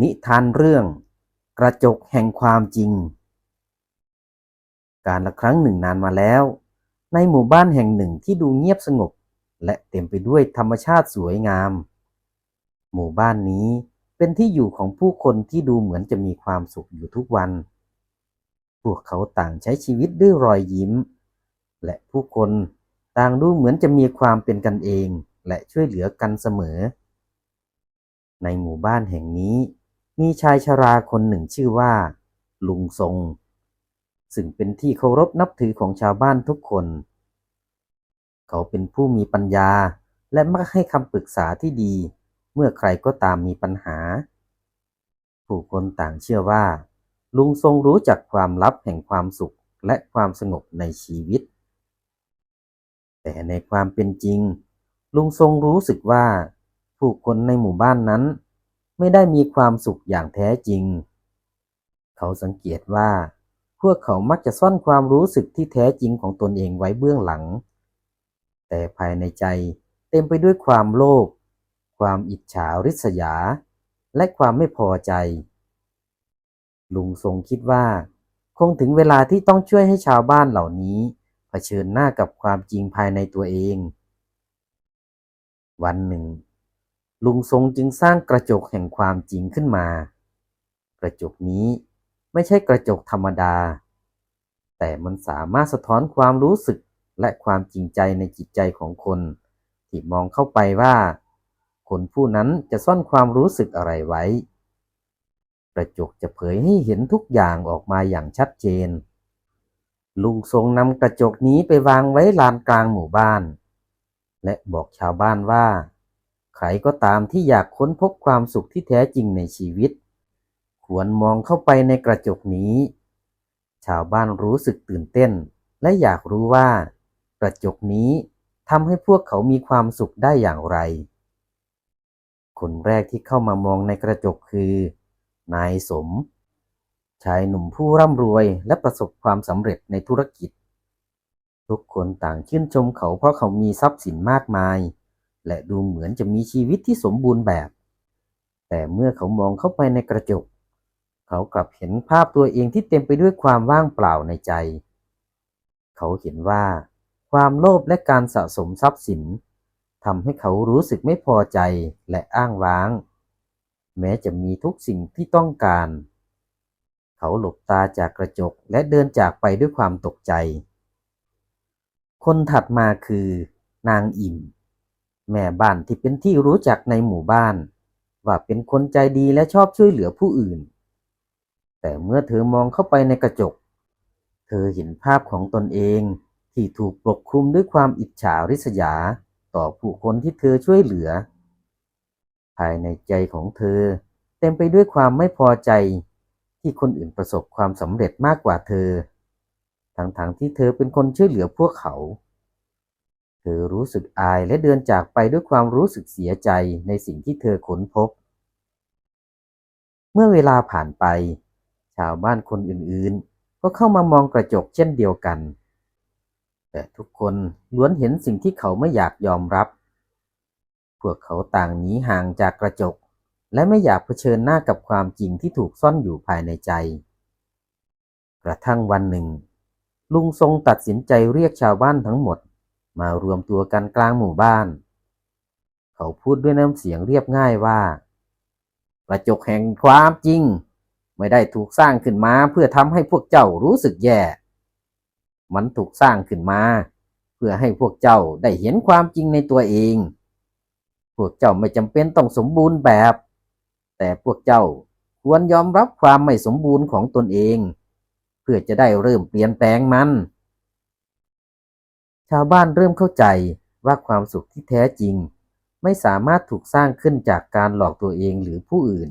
นิทานเรื่อง กระจกแห่งความจริง การละครั้งหนึ่งนานมาแล้ว ในหมู่บ้านแห่งหนึ่งที่ดูเงียบสงบ และเต็มไปด้วยธรรมชาติสวยงาม หมู่บ้านนี้เป็นที่อยู่ของผู้คนที่ดูเหมือนจะมีความสุขอยู่ทุกวัน พวกเขาต่างใช้ชีวิตด้วยรอยยิ้ม และผู้คนต่างดูเหมือนจะมีความเป็นกันเอง และช่วยเหลือกันเสมอ ในหมู่บ้านแห่งนี้ มีชายชราคนหนึ่งชื่อว่า ลุงทรง ซึ่งเป็นที่เคารพนับถือของชาวบ้านทุกคน เขาเป็นผู้มีปัญญาและมักให้คำปรึกษาที่ดี เมื่อใครก็ตามมีปัญหา ผู้คนต่างเชื่อว่า ลุงทรงรู้จักความลับแห่งความสุขและความสงบในชีวิต แต่ในความเป็นจริง ลุงทรงรู้สึกว่า ผู้คนในหมู่บ้านนั้น ไม่ได้มีความสุขอย่างแท้จริง เขาสังเกตว่า พวกเขามักจะซ่อนความรู้สึกที่แท้จริงของตนเองไว้เบื้องหลัง แต่ภายในใจเต็มไปด้วยความโลภ ความอิจฉาริษยา และความไม่พอใจ ลุงทรงคิดว่า คงถึงเวลาที่ต้องช่วยให้ชาวบ้านเหล่านี้เผชิญหน้ากับความจริงภายในตัวเอง วันหนึ่ง ลุงทรงจึงสร้างกระจกแห่งความจริงขึ้นมา กระจกนี้ไม่ใช่กระจกธรรมดา แต่มันสามารถสะท้อนความรู้สึกและความจริงใจในจิตใจของคน ที่มองเข้าไปว่า คนผู้นั้นจะซ่อนความรู้สึกอะไรไว้ กระจกจะเผยให้เห็นทุกอย่างออกมาอย่างชัดเจน ลุงทรงนำกระจกนี้ไปวางไว้ลานกลางหมู่บ้าน และบอกชาวบ้านว่า ใครก็ตามที่อยากค้นพบความสุขที่แท้จริงในชีวิต ควรมองเข้าไปในกระจกนี้ ชาวบ้านรู้สึกตื่นเต้น และอยากรู้ว่า กระจกนี้ทำให้พวกเขามีความสุขได้อย่างไร คนแรกที่เข้ามามองในกระจกคือ นายสม ชายหนุ่มผู้ร่ำรวยและประสบความสำเร็จในธุรกิจ ทุกคนต่างชื่นชมเขาเพราะเขามีทรัพย์สินมากมาย และดูเหมือนจะมีชีวิตที่สมบูรณ์แบบ แต่เมื่อเขามองเข้าไปในกระจก เขากลับเห็นภาพตัวเองที่เต็มไปด้วยความว่างเปล่าในใจ เขาเห็นว่า ความโลภและการสะสมทรัพย์สินทำให้เขารู้สึกไม่พอใจและอ้างว้าง แม้จะมีทุกสิ่งที่ต้องการ เขาหลบตาจากกระจกและเดินจากไปด้วยความตกใจ คนถัดมาคือนางอิ่ม แม่บ้านที่เป็นที่รู้จักในหมู่บ้าน ว่าเป็นคนใจดีและชอบช่วยเหลือผู้อื่น แต่เมื่อเธอมองเข้าไปในกระจก เธอเห็นภาพของตนเองที่ถูกปกคลุมด้วยความอิจฉาริษยาต่อผู้คนที่เธอช่วยเหลือ ภายในใจของเธอ เต็มไปด้วยความไม่พอใจ ที่คนอื่นประสบความสำเร็จมากกว่าเธอ ทั้งๆทที่เธอเป็นคนช่วยเหลือพวกเขา เธอรู้สึกอายและเดินจากไปด้วยความรู้สึกเสียใจในสิ่งที่เธอค้นพบ เมื่อเวลาผ่านไป ชาวบ้านคนอื่นๆ ก็เข้ามามองกระจกเช่นเดียวกัน แต่ทุกคนล้วนเห็นสิ่งที่เขาไม่อยากยอมรับ พวกเขาต่างหนีห่างจากกระจก และไม่อยากเผชิญหน้ากับความจริงที่ถูกซ่อนอยู่ภายในใจ กระทั่งวันหนึ่ง ลุงทรงตัดสินใจเรียกชาวบ้านทั้งหมด มารวมตัวกันกลางหมู่บ้าน เขาพูดด้วยน้ำเสียงเรียบง่ายว่า กระจกแห่งความจริง ไม่ได้ถูกสร้างขึ้นมาเพื่อทำให้พวกเจ้ารู้สึกแย่ มันถูกสร้างขึ้นมา เพื่อให้พวกเจ้าได้เห็นความจริงในตัวเอง พวกเจ้าไม่จำเป็นต้องสมบูรณ์แบบ แต่พวกเจ้าควรยอมรับความไม่สมบูรณ์ของตนเอง เพื่อจะได้เริ่มเปลี่ยนแปลงมัน ชาวบ้านเริ่มเข้าใจว่าความสุขที่แท้จริง ไม่สามารถถูกสร้างขึ้นจากการหลอกตัวเองหรือผู้อื่น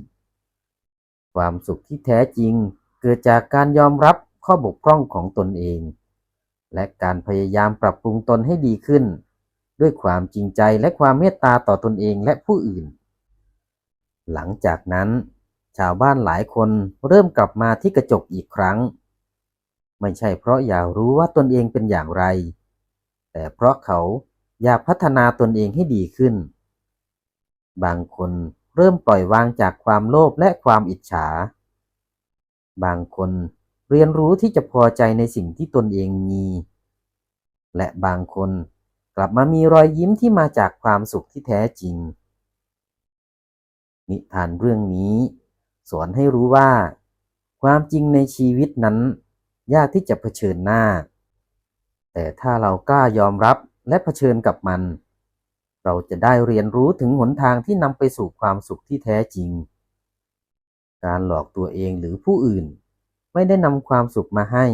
ความสุขที่แท้จริง เกิดจากการยอมรับข้อบกพร่องของตนเอง และการพยายามปรับปรุงตนให้ดีขึ้น ด้วยความจริงใจและความเมตตาต่อตนเองและผู้อื่น หลังจากนั้น ชาวบ้านหลายคนเริ่มกลับมาที่กระจกอีกครั้ง ไม่ใช่เพราะอยากรู้ว่าตนเองเป็นอย่างไร แต่เพราะเขาอยากพัฒนาตนเองให้ดีขึ้น บางคนเริ่มปล่อยวางจากความโลภและความอิจฉา บางคนเรียนรู้ที่จะพอใจในสิ่งที่ตนเองมี และบางคนกลับมามีรอยยิ้มที่มาจากความสุขที่แท้จริง นิทานเรื่องนี้ สอนให้รู้ว่า ความจริงในชีวิตนั้น ยากที่จะเผชิญหน้า แต่ถ้าเรากล้ายอมรับและเผชิญกับมัน เราจะได้เรียนรู้ถึงหนทางที่นำไปสู่ความสุขที่แท้จริง การหลอกตัวเองหรือผู้อื่น ไม่ได้นำความสุขมาให้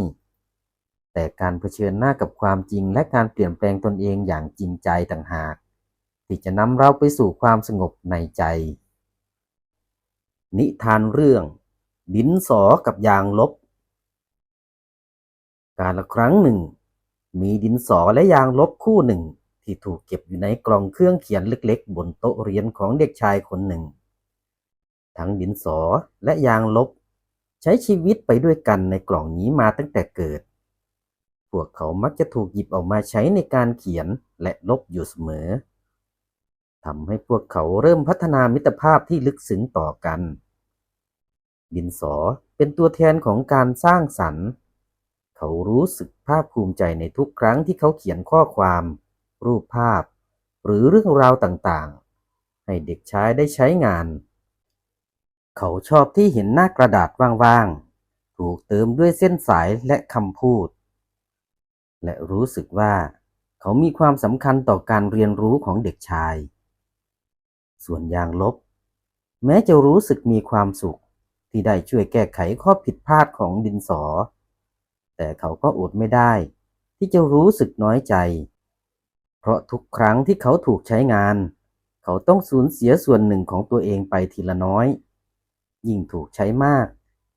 แต่การเผชิญหน้ากับความจริงและการเปลี่ยนแปลงตนเองอย่างจริงใจต่างหากที่จะนำเราไปสู่ความสงบในใจ นิทานเรื่อง ดินสอกับยางลบ การละครั้งหนึ่ง มีดินสอและยางลบคู่หนึ่ง ที่ถูกเก็บอยู่ในกล่องเครื่องเขียนเล็กๆ บนโต๊ะเรียนของเด็กชายคนหนึ่ง ทั้งดินสอและยางลบ ใช้ชีวิตไปด้วยกันในกล่องนี้มาตั้งแต่เกิด พวกเขามักจะถูกหยิบออกมาใช้ในการเขียนและลบอยู่เสมอทำให้พวกเขาเริ่มพัฒนามิตรภาพที่ลึกซึ้งต่อกัน ดินสอเป็นตัวแทนของการสร้างสรรค์ เขารู้สึกภาคภูมิใจในทุกครั้งที่เขาเขียนข้อความ รูปภาพ หรือเรื่องราวต่างๆ ให้เด็กชายได้ใช้งาน เขาชอบที่เห็นหน้ากระดาษว่างๆ ถูกเติมด้วยเส้นสายและคำพูด และรู้สึกว่า เขามีความสำคัญต่อการเรียนรู้ของเด็กชาย ส่วนยางลบ แม้จะรู้สึกมีความสุขที่ได้ช่วยแก้ไขข้อผิดพลาดของดินสอ แต่เขาก็อดไม่ได้ ที่จะรู้สึกน้อยใจ เพราะทุกครั้งที่เขาถูกใช้งาน เขาต้องสูญเสียส่วนหนึ่งของตัวเองไปทีละน้อย ยิ่งถูกใช้มาก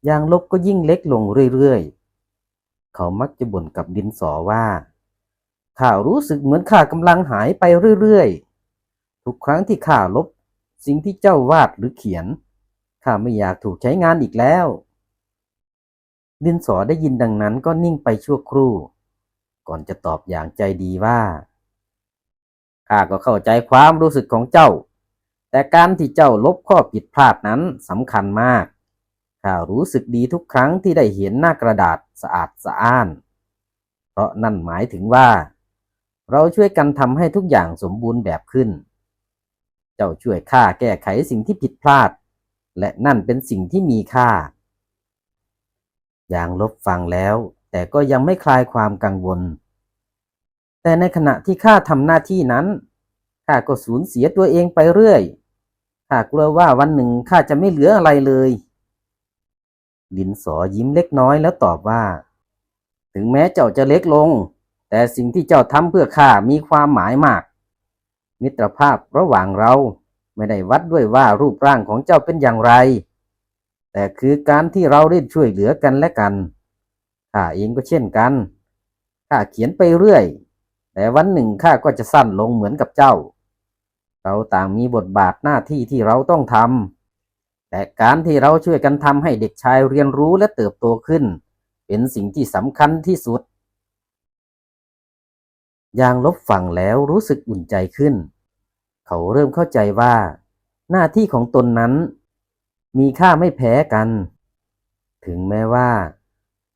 ยางลบก็ยิ่งเล็กลงเรื่อยๆ เขามักจะบ่นกับดินสอว่าข้ารู้สึกเหมือนข้ากำลังหายไปเรื่อยๆ ทุกครั้งที่ข้าลบ สิ่งที่เจ้าวาดหรือเขียนข้าไม่อยากถูกใช้งานอีกแล้ว ดินสอได้ยินดังนั้นก็นิ่งไปชั่วครู่ ก่อนจะตอบอย่างใจดีว่าข้าก็เข้าใจความรู้สึกของเจ้า แต่การที่เจ้าลบข้อผิดพลาดนั้นสำคัญมากข้ารู้สึกดีทุกครั้งที่ได้เห็นหน้ากระดาษสะอาดสะอ้าน เพราะนั่นหมายถึงว่า เราช่วยกันทำให้ทุกอย่างสมบูรณ์แบบขึ้น เจ้าช่วยข้าแก้ไขสิ่งที่ผิดพลาด และนั่นเป็นสิ่งที่มีค่า อย่างลบฟังแล้ว แต่ก็ยังไม่คลายความกังวล แต่ในขณะที่ข้าทำหน้าที่นั้นข้าก็สูญเสียตัวเองไปเรื่อยข้ากลัวว่าวันหนึ่งข้าจะไม่เหลืออะไรเลยดินสอยิ้มเล็กน้อยแล้วตอบว่า ถึงแม้เจ้าจะเล็กลง แต่สิ่งที่เจ้าทำเพื่อข้ามีความหมายมาก มิตรภาพระหว่างเราไม่ได้วัดด้วยว่ารูปร่างของเจ้าเป็นอย่างไร แต่คือการที่เราได้ช่วยเหลือกันและกันข้าเองก็เช่นกันข้าเขียนไปเรื่อย แต่วันหนึ่งข้าก็จะสั้นลงเหมือนกับเจ้า เราต่างมีบทบาทหน้าที่ที่เราต้องทำแต่การที่เราช่วยกันทำให้เด็กชายเรียนรู้และเติบโตขึ้น เป็นสิ่งที่สำคัญที่สุดยางลบฟังแล้วรู้สึกอุ่นใจขึ้น เขาเริ่มเข้าใจว่า หน้าที่ของตนนั้น มีค่าไม่แพ้กัน ถึงแม้ว่า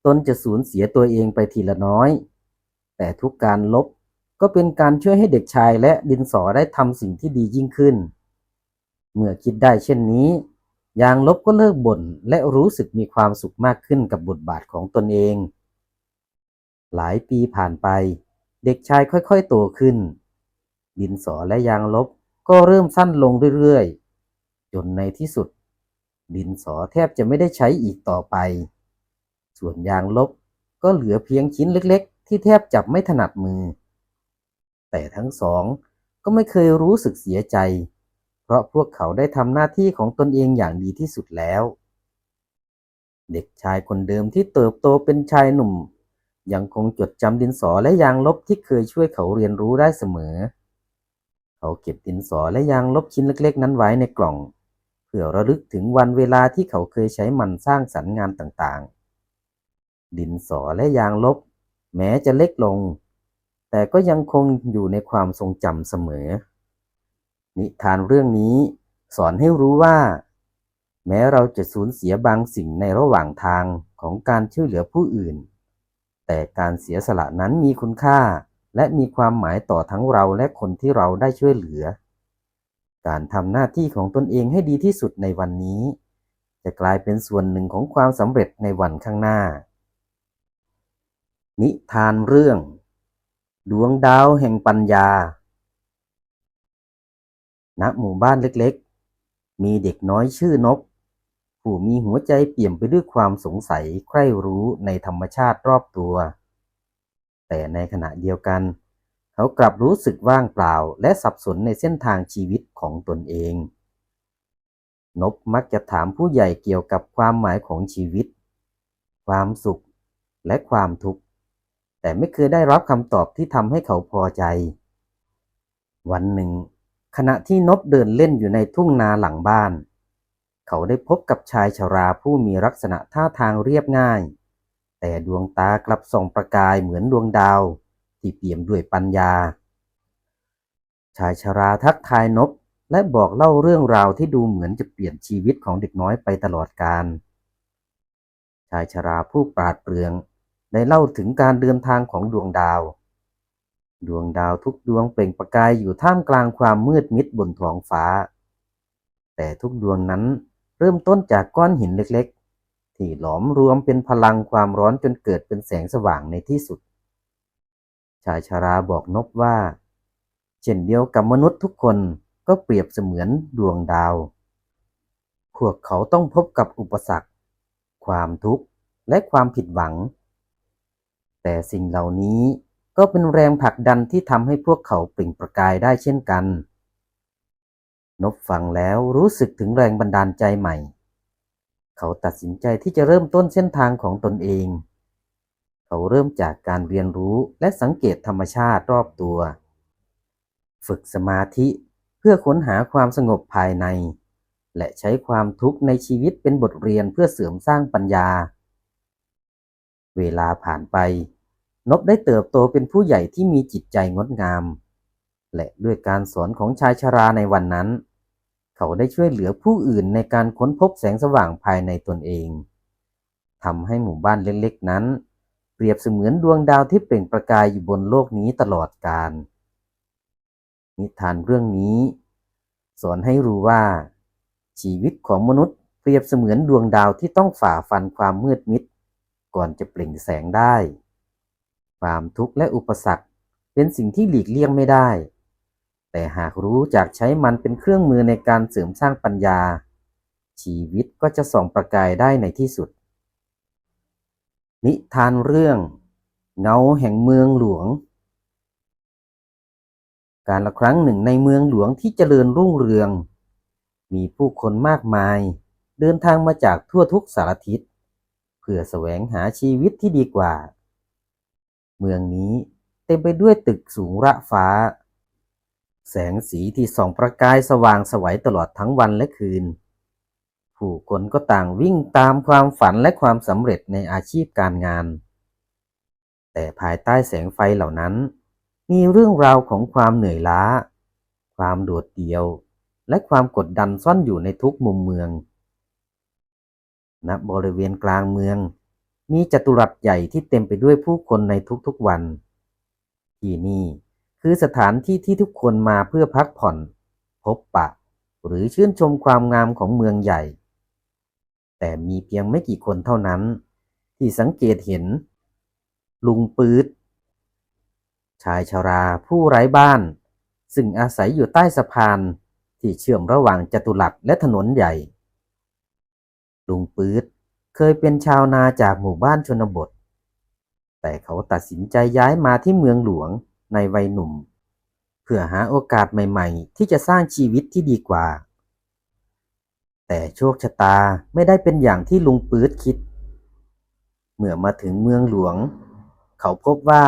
ตนจะสูญเสียตัวเองไปทีละน้อย แต่ทุกการลบก็เป็นการช่วยให้เด็กชายและดินสอได้ทำสิ่งที่ดียิ่งขึ้น เมื่อคิดได้เช่นนี้ ยางลบก็เลิกบ่นและรู้สึกมีความสุขมากขึ้นกับบทบาทของตนเอง หลายปีผ่านไป เด็กชายค่อยๆโตขึ้น ดินสอและยางลบก็เริ่มสั้นลงเรื่อยๆ จนในที่สุด ดินสอแทบจะไม่ได้ใช้อีกต่อไป ส่วนยางลบก็เหลือเพียงชิ้นเล็กๆ ที่แทบจับไม่ถนัดมือ แต่ทั้งสองก็ไม่เคยรู้สึกเสียใจ เพราะพวกเขาได้ทำหน้าที่ของตนเองอย่างดีที่สุดแล้ว เด็กชายคนเดิมที่เติบโตเป็นชายหนุ่ม ยังคงจดจำดินสอและยางลบที่เคยช่วยเขาเรียนรู้ได้เสมอ เขาเก็บดินสอและยางลบชิ้นเล็ก ๆ นั้นไว้ในกล่อง พื่อระลึกถึงวันเวลาที่เขาเคยใช้มันสร้างสรรค์งานต่างๆ ดินสอและยางลบ แม้จะเล็กลง แต่ก็ยังคงอยู่ในความทรงจำเสมอ นิทานเรื่องนี้สอนให้รู้ว่า แม้เราจะสูญเสียบางสิ่งในระหว่างทางของการช่วยเหลือผู้อื่น แต่การเสียสละนั้นมีคุณค่า และมีความหมายต่อทั้งเราและคนที่เราได้ช่วยเหลือ การทำหน้าที่ของตนเองให้ดีที่สุดในวันนี้ จะกลายเป็นส่วนหนึ่งของความสำเร็จในวันข้างหน้า นิทานเรื่อง ดวงดาวแห่งปัญญา ณ หมู่บ้านเล็กๆ มีเด็กน้อยชื่อนก ผู้มีหัวใจเปี่ยมไปด้วยความสงสัยใคร่รู้ในธรรมชาติรอบตัว แต่ในขณะเดียวกันเขากลับรู้สึกว่างเปล่า และสับสนในเส้นทางชีวิตของตนเอง นบมักจะถามผู้ใหญ่เกี่ยวกับความหมายของชีวิต ความสุขและความทุกข์ แต่ไม่เคยได้รับคำตอบที่ทำให้เขาพอใจ วันหนึ่ง ขณะที่นบเดินเล่นอยู่ในทุ่งนาหลังบ้าน เขาได้พบกับชายชราผู้มีลักษณะท่าทางเรียบง่าย แต่ดวงตากลับส่องประกายเหมือนดวงดาว ที่เปี่ยมด้วยปัญญา ชายชราทักทายนบและบอกเล่าเรื่องราวที่ดูเหมือนจะเปลี่ยนชีวิตของเด็กน้อยไปตลอดกาลชายชราผู้ปราดเปรื่องได้เล่าถึงการเดินทางของดวงดาว ดวงดาวทุกดวงเปล่งประกายอยู่ท่ามกลางความมืดมิดบนท้องฟ้า แต่ทุกดวงนั้นเริ่มต้นจากก้อนหินเล็กๆ ที่หลอมรวมเป็นพลังความร้อนจนเกิดเป็นแสงสว่างในที่สุด ชายชราบอกนบว่า เช่นเดียวกับมนุษย์ทุกคนก็เปรียบเสมือนดวงดาว พวกเขาต้องพบกับอุปสรรค ความทุกข์และความผิดหวัง แต่สิ่งเหล่านี้ก็เป็นแรงผลักดันที่ทำให้พวกเขาเปล่งประกายได้เช่นกัน นบฟังแล้วรู้สึกถึงแรงบันดาลใจใหม่ เขาตัดสินใจที่จะเริ่มต้นเส้นทางของตนเอง เขาเริ่มจากการเรียนรู้และสังเกตธรรมชาติรอบตัว ฝึกสมาธิเพื่อค้นหาความสงบภายใน และใช้ความทุกข์ในชีวิตเป็นบทเรียนเพื่อเสริมสร้างปัญญา เวลาผ่านไป นบได้เติบโตเป็นผู้ใหญ่ที่มีจิตใจงดงาม และด้วยการสอนของชายชราในวันนั้น เขาได้ช่วยเหลือผู้อื่นในการค้นพบแสงสว่างภายในตนเองทำให้หมู่บ้านเล็กๆนั้น เปรียบเสมือนดวงดาวที่เปล่งประกายอยู่บนโลกนี้ตลอดกาลนิทานเรื่องนี้ สอนให้รู้ว่า ชีวิตของมนุษย์เปรียบเสมือนดวงดาวที่ต้องฝ่าฟันความมืดมิด ก่อนจะเปล่งแสงได้ ความทุกข์และอุปสรรคเป็นสิ่งที่หลีกเลี่ยงไม่ได้ แต่หากรู้จักใช้มันเป็นเครื่องมือในการเสริมสร้างปัญญา ชีวิตก็จะส่องประกายได้ในที่สุด นิทานเรื่อง เงาแห่งเมืองหลวง การละครั้งหนึ่งในเมืองหลวงที่เจริญรุ่งเรือง มีผู้คนมากมาย เดินทางมาจากทั่วทุกสารทิศเพื่อแสวงหาชีวิตที่ดีกว่า เมืองนี้เต็มไปด้วยตึกสูงระฟ้า แสงสีที่ส่องประกายสว่างสวัยตลอดทั้งวันและคืน ผู้คนก็ต่างวิ่งตามความฝันและความสำเร็จในอาชีพการงาน แต่ภายใต้แสงไฟเหล่านั้น มีเรื่องราวของความเหนื่อยล้า ความโดดเดี่ยว และความกดดันซ่อนอยู่ในทุกมุมเมืองณบริเวณกลางเมือง มีจัตุรัสใหญ่ที่เต็มไปด้วยผู้คนในทุกๆวัน ที่นี่คือสถานที่ที่ทุกคนมาเพื่อพักผ่อน พบปะ หรือชื่นชมความงามของเมืองใหญ่ แต่มีเพียงไม่กี่คนเท่านั้น ที่สังเกตเห็น ลุงปื๊ดชายชาราผู้ไร้บ้าน ซึ่งอาศัยอยู่ใต้สะพานที่เชื่อมระหว่างจัตุรัสและถนนใหญ่ ลุงปื๊ดเคยเป็นชาวนาจากหมู่บ้านชนบท แต่เขาตัดสินใจย้ายมาที่เมืองหลวงในวัยหนุ่ม เพื่อหาโอกาสใหม่ ๆ ที่จะสร้างชีวิตที่ดีกว่า แต่โชคชะตาไม่ได้เป็นอย่างที่ลุงปื๊ดคิด เมื่อมาถึงเมืองหลวง เขาพบว่า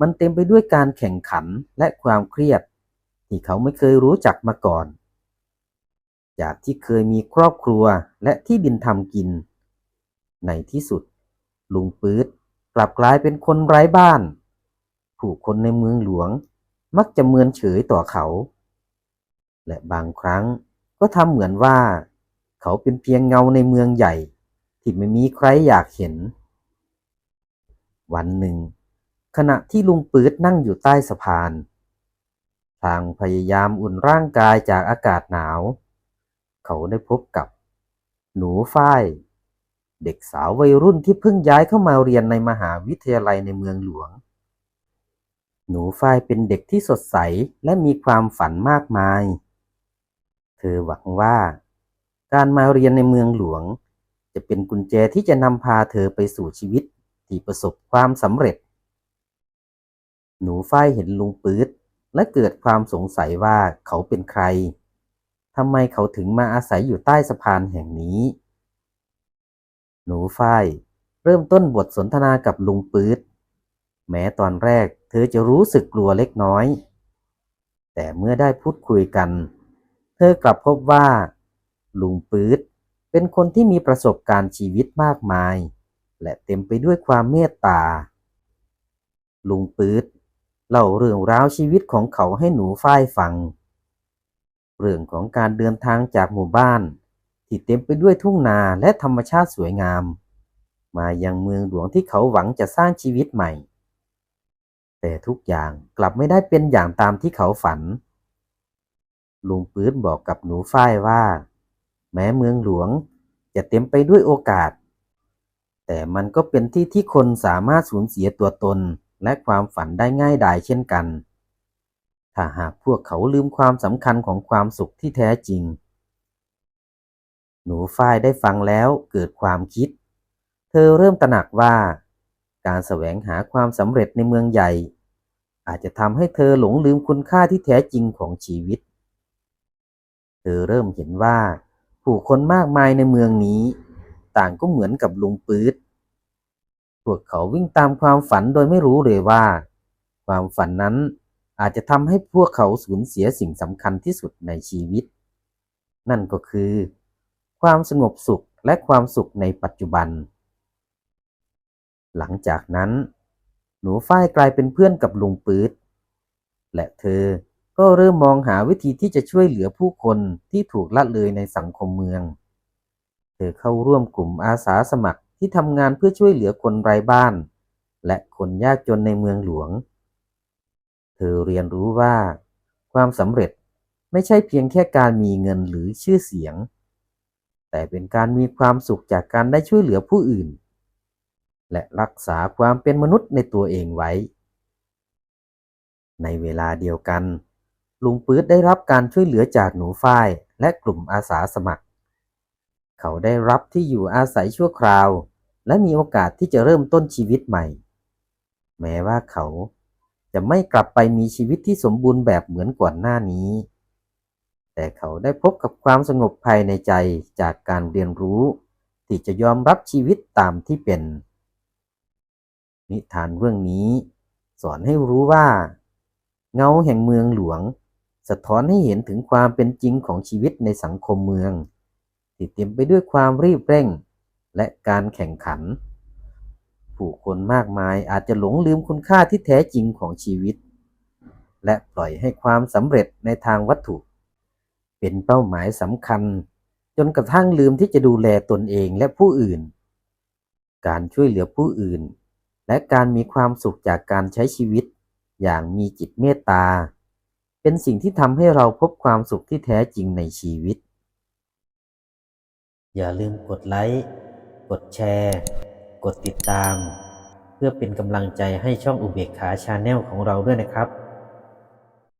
มันเต็มไปด้วยการแข่งขันและความเครียด ที่เขาไม่เคยรู้จักมาก่อน จากที่เคยมีครอบครัวและที่ดินทำกิน ในที่สุด ลุงปื๊ดกลับกลายเป็นคนไร้บ้าน ผู้คนในเมืองหลวงมักจะเมินเฉยต่อเขา และบางครั้งก็ทำเหมือนว่า เขาเป็นเพียงเงาในเมืองใหญ่ ที่ไม่มีใครอยากเห็น วันหนึ่ง ขณะที่ลุงปื๊ดนั่งอยู่ใต้สะพานทางพยายามอุ่นร่างกายจากอากาศหนาว เขาได้พบกับ หนูฝ้าย เด็กสาววัยรุ่นที่เพิ่งย้ายเข้ามาเรียนในมหาวิทยาลัยในเมืองหลวง หนูฝ้ายเป็นเด็กที่สดใสและมีความฝันมากมาย เธอหวังว่า การมาเรียนในเมืองหลวง จะเป็นกุญแจที่จะนำพาเธอไปสู่ชีวิตที่ประสบความสำเร็จ หนูฝ้ายเห็นลุงปื๊ดและเกิดความสงสัยว่าเขาเป็นใครทำไมเขาถึงมาอาศัยอยู่ใต้สะพานแห่งนี้ หนูฝ้ายเริ่มต้นบทสนทนากับลุงปื๊ดแม้ตอนแรกเธอจะรู้สึกกลัวเล็กน้อย แต่เมื่อได้พูดคุยกัน เธอกลับพบว่า ลุงปื๊ดเป็นคนที่มีประสบการณ์ชีวิตมากมาย และเต็มไปด้วยความเมตตา ลุงปื๊ดเล่าเรื่องราวชีวิตของเขาให้หนูฝ้ายฟัง เรื่องของการเดินทางจากหมู่บ้าน ที่เต็มไปด้วยทุ่งนาและธรรมชาติสวยงาม มายังเมืองหลวงที่เขาหวังจะสร้างชีวิตใหม่ แต่ทุกอย่างกลับไม่ได้เป็นอย่างตามที่เขาฝันลุงปื๊ดบอกกับหนูฝ้ายว่า แม้เมืองหลวงจะเต็มไปด้วยโอกาส แต่มันก็เป็นที่ที่คนสามารถสูญเสียตัวตนและความฝันได้ง่ายดายเช่นกัน ถ้าหากพวกเขาลืมความสำคัญของความสุขที่แท้จริง หนูฝ้ายได้ฟังแล้วเกิดความคิด เธอเริ่มตระหนักว่า การแสวงหาความสำเร็จในเมืองใหญ่ อาจจะทำให้เธอหลงลืมคุณค่าที่แท้จริงของชีวิต เธอเริ่มเห็นว่า ผู้คนมากมายในเมืองนี้ ต่างก็เหมือนกับลุงปื๊ด พวกเขาวิ่งตามความฝันโดยไม่รู้เลยว่า ความฝันนั้นอาจจะทำให้พวกเขาสูญเสียสิ่งสำคัญที่สุดในชีวิต นั่นก็คือ ความสงบสุขและความสุขในปัจจุบัน หลังจากนั้น หนูฝ้ายกลายเป็นเพื่อนกับลุงปื๊ด และเธอ ก็เริ่มมองหาวิธีที่จะช่วยเหลือผู้คนที่ถูกละเลยในสังคมเมือง เธอเข้าร่วมกลุ่มอาสาสมัครที่ทำงานเพื่อช่วยเหลือคนไร้บ้าน และคนยากจนในเมืองหลวง เธอเรียนรู้ว่า ความสำเร็จไม่ใช่เพียงแค่การมีเงินหรือชื่อเสียง แต่เป็นการมีความสุขจากการได้ช่วยเหลือผู้อื่น และรักษาความเป็นมนุษย์ในตัวเองไว้ ในเวลาเดียวกัน ลุงปื๊ดได้รับการช่วยเหลือจากหนูฝ้ายและกลุ่มอาสาสมัคร เขาได้รับที่อยู่อาศัยชั่วคราว และมีโอกาสที่จะเริ่มต้นชีวิตใหม่ แม้ว่าเขาจะไม่กลับไปมีชีวิตที่สมบูรณ์แบบเหมือนก่อนหน้านี้ แต่เขาได้พบกับความสงบภายในใจจากการเรียนรู้ ที่จะยอมรับชีวิตตามที่เป็น นิทานเรื่องนี้ สอนให้รู้ว่า เงาแห่งเมืองหลวง สะท้อนให้เห็นถึงความเป็นจริงของชีวิตในสังคมเมือง ที่เต็มไปด้วยความรีบเร่ง และการแข่งขัน ผู้คนมากมายอาจจะหลงลืมคุณค่าที่แท้จริงของชีวิต และปล่อยให้ความสำเร็จในทางวัตถุ เป็นเป้าหมายสำคัญ จนกระทั่งลืมที่จะดูแลตนเองและผู้อื่น การช่วยเหลือผู้อื่น และการมีความสุขจากการใช้ชีวิต อย่างมีจิตเมตตา เป็นสิ่งที่ทำให้เราพบความสุขที่แท้จริงในชีวิต อย่าลืมกดไลค์ กดแชร์ กดติดตาม เพื่อเป็นกำลังใจให้ช่องอุเบกขาชาแนลของเราด้วยนะครับ